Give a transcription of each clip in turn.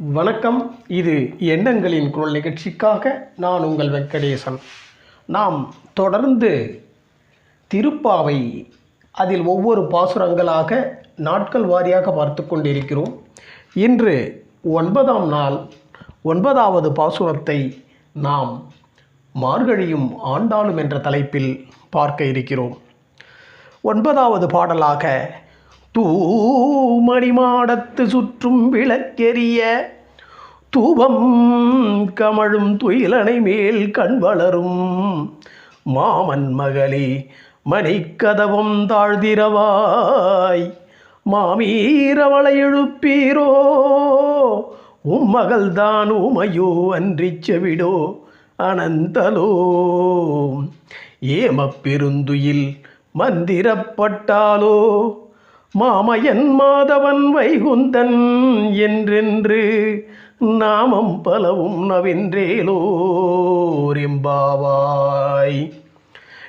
வணக்கம். இது எண்ணங்களின் குரல் நிகழ்ச்சிக்காக நான் உங்கள் வெங்கடேசன். நாம் தொடர்ந்து திருப்பாவை அதில் ஒவ்வொரு பாசுரங்களாக நாட்கள் வாரியாக பார்த்து கொண்டிருக்கிறோம். இன்று ஒன்பதாம் நாள் ஒன்பதாவது பாசுரத்தை நாம் மார்கழியும் ஆண்டாளும் என்ற தலைப்பில் பார்க்க இருக்கிறோம். ஒன்பதாவது பாடலாக தூமணி மாடத்து சுற்றும் விளக்கெரிய தூபம் கமழும் துயிலனை மேல் கண் வளரும் மாமன் மகளே மணிக்கதவம் தாழ்திரவாய் மாமீரவளை எழுப்பீரோ? உம் மகள்தான் உமையோ அன்றி செவிடோ? அனந்தலோ. ஏமப்பெருந்துயில் மந்திரப்பட்டாலோ மாமையன் மாதவன் வைகுந்தன் என்றென்று நாமம் பலவும் நவின்றேலோரிம்பாவாய்.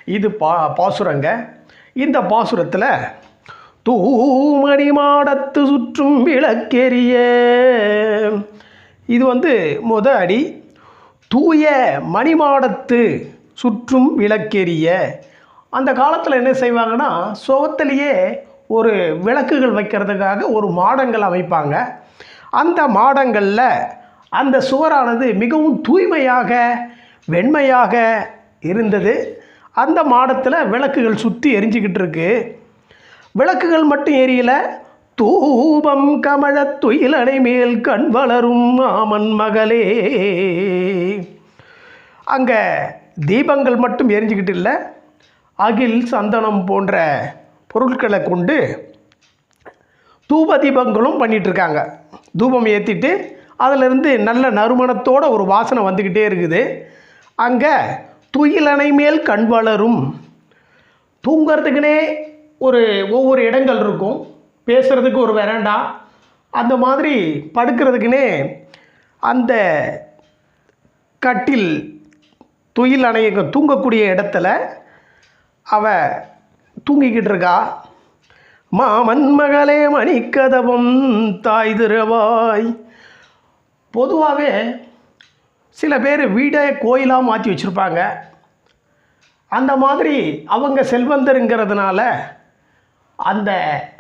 இது பா பாசுரங்க. இந்த பாசுரத்தில் தூமணி மாடத்து சுற்றும் விளக்கெரிய இது வந்து முத அடி தூய மணிமாடத்து சுற்றும் விளக்கெரிய அந்த காலத்தில் என்ன செய்வாங்கன்னா சுவத்திலேயே ஒரு விளக்குகள் வைக்கிறதுக்காக ஒரு மாடங்கள் அமைப்பாங்க. அந்த மாடங்களில் அந்த சுவரானது மிகவும் தூய்மையாக வெண்மையாக இருந்தது. அந்த மாடத்தில் விளக்குகள் சுற்றி எரிஞ்சிக்கிட்டு இருக்கு. விளக்குகள் மட்டும் எரியல. தூபம் கமழ துயிலனை மேல் கண் வளரும் மாமன் மகளே. அங்கே தீபங்கள் மட்டும் எரிஞ்சுக்கிட்டு இல்லை. அகில் சந்தனம் போன்ற பொருட்களை கொண்டு தூப தீபங்களும் பண்ணிகிட்ருக்காங்க இருக்காங்க தூபம் ஏற்றிட்டு அதிலிருந்து நல்ல நறுமணத்தோட ஒரு வாசனை வந்துக்கிட்டே இருக்குது. அங்கே துயிலணை மேல் கண் வளரும். தூங்கிறதுக்குனே ஒரு ஒவ்வொரு இடங்கள் இருக்கும். பேசுகிறதுக்கு ஒரு வெராண்டா. அந்த மாதிரி படுக்கிறதுக்குனே அந்த கட்டில் துயில் அணைய தூங்கக்கூடிய இடத்துல அவ தூங்கிக்கிட்டு இருக்கா மாமன் மகளே மணிக்கதவம் தாய் திருவாய் பொதுவாகவே சில பேர் வீடை கோயிலாக மாற்றி வச்சுருப்பாங்க. அந்த மாதிரி அவங்க செல்வந்தருங்கிறதுனால அந்த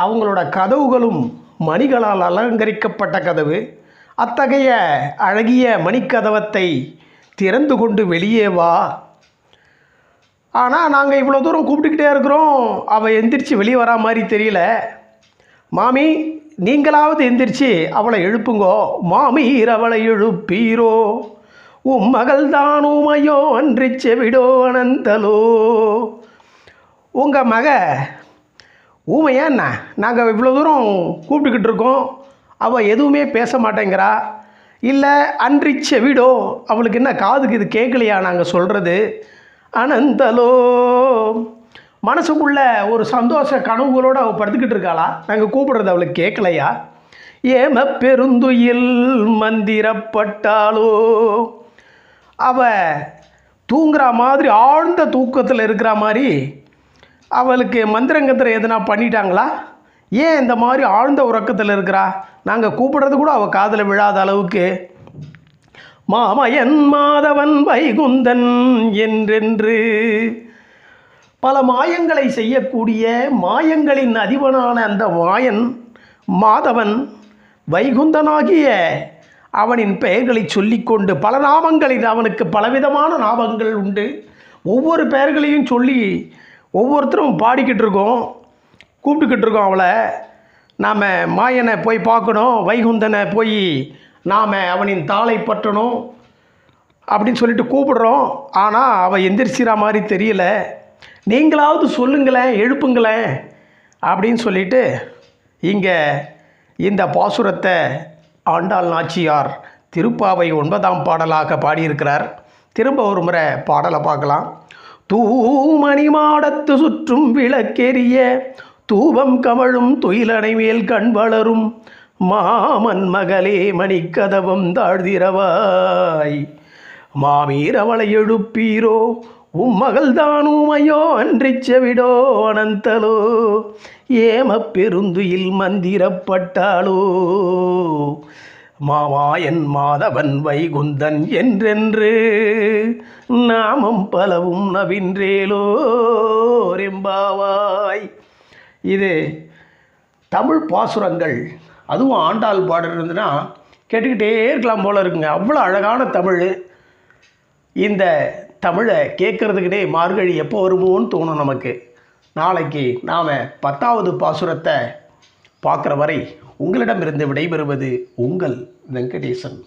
அவங்களோட கதவுகளும் மணிகளால் அலங்கரிக்கப்பட்ட கதவு. அத்தகைய அழகிய மணிக்கதவத்தை திறந்து கொண்டு வெளியே வா. ஆனால் நாங்கள் இவ்வளோ தூரம் கூப்பிட்டுக்கிட்டே இருக்கிறோம். அவள் எந்திரிச்சு வெளியே வரா மாதிரி தெரியல. மாமி நீங்களாவது எந்திரிச்சு அவளை எழுப்புங்கோ. மாமீர் அவளை எழுப்பீரோ? உம் மகள் தான் உமையோ அன்றி செவிடோ அனந்தலோ? உங்கள் மக ஊமையா என்ன? நாங்கள் இவ்வளோ தூரம் கூப்பிட்டுக்கிட்டு இருக்கோம். அவள் எதுவுமே பேச மாட்டேங்கிறா. இல்லை அன்றி செவிடோ அவளுக்கு என்ன காதுக்கு இது கேட்கலையா? நாங்கள் சொல்கிறது அனந்தலோ மனசுக்குள்ள ஒரு சந்தோஷ கனவுகளோடு அவள் படுத்துக்கிட்டு இருக்காளா? நாங்கள் கூப்பிடுறது அவளுக்கு கேட்கலையா ஏம பெருந்துயில் மந்திரப்பட்டாலோ அவ தூங்குற மாதிரி ஆழ்ந்த தூக்கத்தில் இருக்கிற மாதிரி அவளுக்கு மந்திரங்கத்திரம் எதுனா பண்ணிட்டாங்களா? ஏன் இந்த மாதிரி ஆழ்ந்த உறக்கத்தில் இருக்கிறா? நாங்கள் கூப்பிடுறது கூட அவள் காதில் விழாத அளவுக்கு மாமயன் மாதவன் வைகுந்தன் என்றென்று. பல மாயங்களை செய்யக்கூடிய மாயங்களின் அதிபனான அந்த மாயன் மாதவன் வைகுந்தனாகிய அவனின் பெயர்களை சொல்லிக்கொண்டு பல நாமங்களில் அவனுக்கு பலவிதமான நாமங்கள் உண்டு. ஒவ்வொரு பெயர்களையும் சொல்லி ஒவ்வொருத்தரும் பாடிக்கிட்டு இருக்கோம் கூப்பிட்டுக்கிட்டு இருக்கோம் அவளை. நாம் மாயனை போய் பார்க்கணும் வைகுந்தனை போய் நாம் அவனின் தாளை பற்றணும் அப்படின்னு சொல்லிட்டு கூப்பிடுறோம். ஆனால் அவள் எந்திரிச்சிற மாதிரி தெரியல. நீங்களாவது சொல்லுங்களேன் எழுப்புங்களேன் அப்படின்னு சொல்லிட்டு இங்கே இந்த பாசுரத்தை ஆண்டாள் நாச்சியார் திருப்பாவை ஒன்பதாம் பாடலாக பாடியிருக்கிறார். திரும்ப ஒரு முறை பாடலை பார்க்கலாம். தூமணி மாடத்து சுற்றும் விளக்கெரிய தூபம் கமழும் துயிலனை மேல் கண் வளரும் மாமன் மகளே மணிக்கதவம் தாழ்திரவாய் மாவீரவளை எழுப்பீரோ? உம் மகள் தான்? உமையோ அன்றிச் செவிடோ அனந்தலோ? ஏம பெருந்துயில் மந்திரப்பட்டாளோ? மாவாயன் மாதவன் வைகுந்தன் என்றென்று நாமம் பலவும் நவின்றேலோரெம்பாவாய் இது தமிழ் பாசுரங்கள் அதுவும் ஆண்டாள் பாடல் இருந்ததுன்னா கேட்டுக்கிட்டே இருக்கலாம் போல் இருக்குங்க. அவ்வளோ அழகான தமிழ். இந்த தமிழை கேட்குறதுக்கிட்டே மார்கழி எப்போ வருமோன்னு தோணும் நமக்கு. நாளைக்கு நாம் பத்தாவது பாசுரத்தை பார்க்குற வரை உங்களிடமிருந்து விடைபெறுவது உங்கள் வெங்கடேசன்.